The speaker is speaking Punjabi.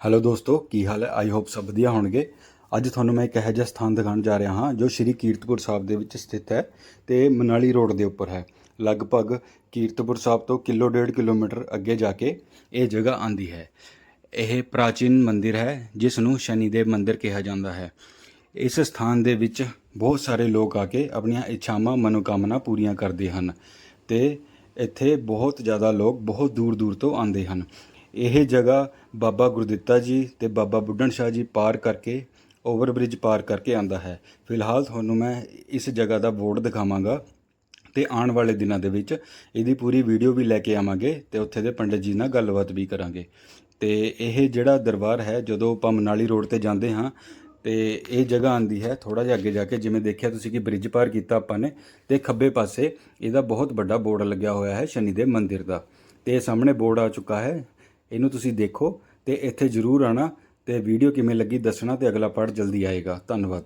ਹੈਲੋ ਦੋਸਤੋ, ਕੀ ਹਾਲ ਹੈ? ਆਈ ਹੋਪ ਸਭ ਵਧੀਆ ਹੋਣਗੇ। ਅੱਜ ਤੁਹਾਨੂੰ ਮੈਂ ਇੱਕ ਇਹੋ ਜਿਹਾ ਸਥਾਨ ਦਿਖਾਉਣ ਜਾ ਰਿਹਾ ਹਾਂ, ਜੋ ਸ਼੍ਰੀ ਕੀਰਤਪੁਰ ਸਾਹਿਬ ਦੇ ਵਿੱਚ ਸਥਿਤ ਹੈ ਤੇ ਮਨਾਲੀ ਰੋਡ ਦੇ ਉੱਪਰ ਹੈ। ਲਗਭਗ ਕੀਰਤਪੁਰ ਸਾਹਿਬ ਤੋਂ ਕਿਲੋ ਡੇਢ ਕਿਲੋਮੀਟਰ ਅੱਗੇ ਜਾ ਕੇ ਇਹ ਜਗ੍ਹਾ ਆਂਦੀ ਹੈ। ਇਹ ਪ੍ਰਾਚੀਨ ਮੰਦਿਰ ਹੈ, ਜਿਸ ਨੂੰ ਸ਼ਨੀਦੇਵ ਮੰਦਿਰ ਕਿਹਾ ਜਾਂਦਾ ਹੈ। ਇਸ ਸਥਾਨ ਦੇ ਵਿੱਚ ਬਹੁਤ ਸਾਰੇ ਲੋਕ ਆ ਕੇ ਆਪਣੀਆਂ ਇੱਛਾਵਾਂ, ਮਨੋਕਾਮਨਾ ਪੂਰੀਆਂ ਕਰਦੇ ਹਨ ਤੇ ਇੱਥੇ ਬਹੁਤ ਜ਼ਿਆਦਾ ਲੋਕ ਬਹੁਤ ਦੂਰ ਦੂਰ ਤੋਂ ਆਉਂਦੇ ਹਨ। ਇਹ ਜਗ੍ਹਾ ਬਾਬਾ ਗੁਰਦਿੱਤਾ ਜੀ ਤੇ ਬਾਬਾ ਬੁੱਢਣ ਸ਼ਾਹ ਜੀ ਪਾਰ ਕਰਕੇ, ਓਵਰ ਬ੍ਰਿਜ ਪਾਰ ਕਰਕੇ ਆਂਦਾ ਹੈ। ਫਿਲਹਾਲ ਤੁਹਾਨੂੰ ਮੈਂ ਇਸ ਜਗ੍ਹਾ ਦਾ ਬੋਰਡ ਦਿਖਾਵਾਂਗਾ ਤੇ ਆਉਣ ਵਾਲੇ ਦਿਨਾਂ ਦੇ ਵਿੱਚ ਇਹਦੀ ਪੂਰੀ ਵੀਡੀਓ ਵੀ ਲੈ ਕੇ ਆਵਾਂਗੇ ਤੇ ਉੱਥੇ ਦੇ ਪੰਡਿਤ ਜੀ ਨਾਲ ਗੱਲਬਾਤ ਵੀ ਕਰਾਂਗੇ। ਤੇ ਇਹ ਜਿਹੜਾ ਦਰਬਾਰ ਹੈ, ਜਦੋਂ ਆਪਾਂ ਮਨਾਲੀ ਰੋਡ ਤੇ ਜਾਂਦੇ ਹਾਂ, ਤੇ ਇਹ ਜਗ੍ਹਾ ਆਂਦੀ ਹੈ ਥੋੜਾ ਜਿਹਾ ਅੱਗੇ ਜਾ ਕੇ, ਜਿਵੇਂ ਦੇਖਿਆ ਤੁਸੀਂ ਕਿ ਬ੍ਰਿਜ ਪਾਰ ਕੀਤਾ ਆਪਾਂ ਨੇ, ਤੇ ਖੱਬੇ ਪਾਸੇ ਇਹਦਾ ਬਹੁਤ ਵੱਡਾ ਬੋਰਡ ਲੱਗਿਆ ਹੋਇਆ ਹੈ ਸ਼ਨੀ ਸ਼ਨੀਦੇਵ ਮੰਦਿਰ ਦਾ। ਤੇ ਇਹ ਸਾਹਮਣੇ ਬੋਰਡ ਆ ਚੁੱਕਾ ਹੈ ਇਹਨੂੰ ਤੁਸੀਂ ਦੇਖੋ ਤੇ ਇੱਥੇ ਜ਼ਰੂਰ ਆਣਾ ਤੇ ਵੀਡੀਓ ਕਿਵੇਂ ਲੱਗੀ ਦੱਸਣਾ ਤੇ ਅਗਲਾ ਪਾਰਟ ਜਲਦੀ ਆਏਗਾ। ਧੰਨਵਾਦ।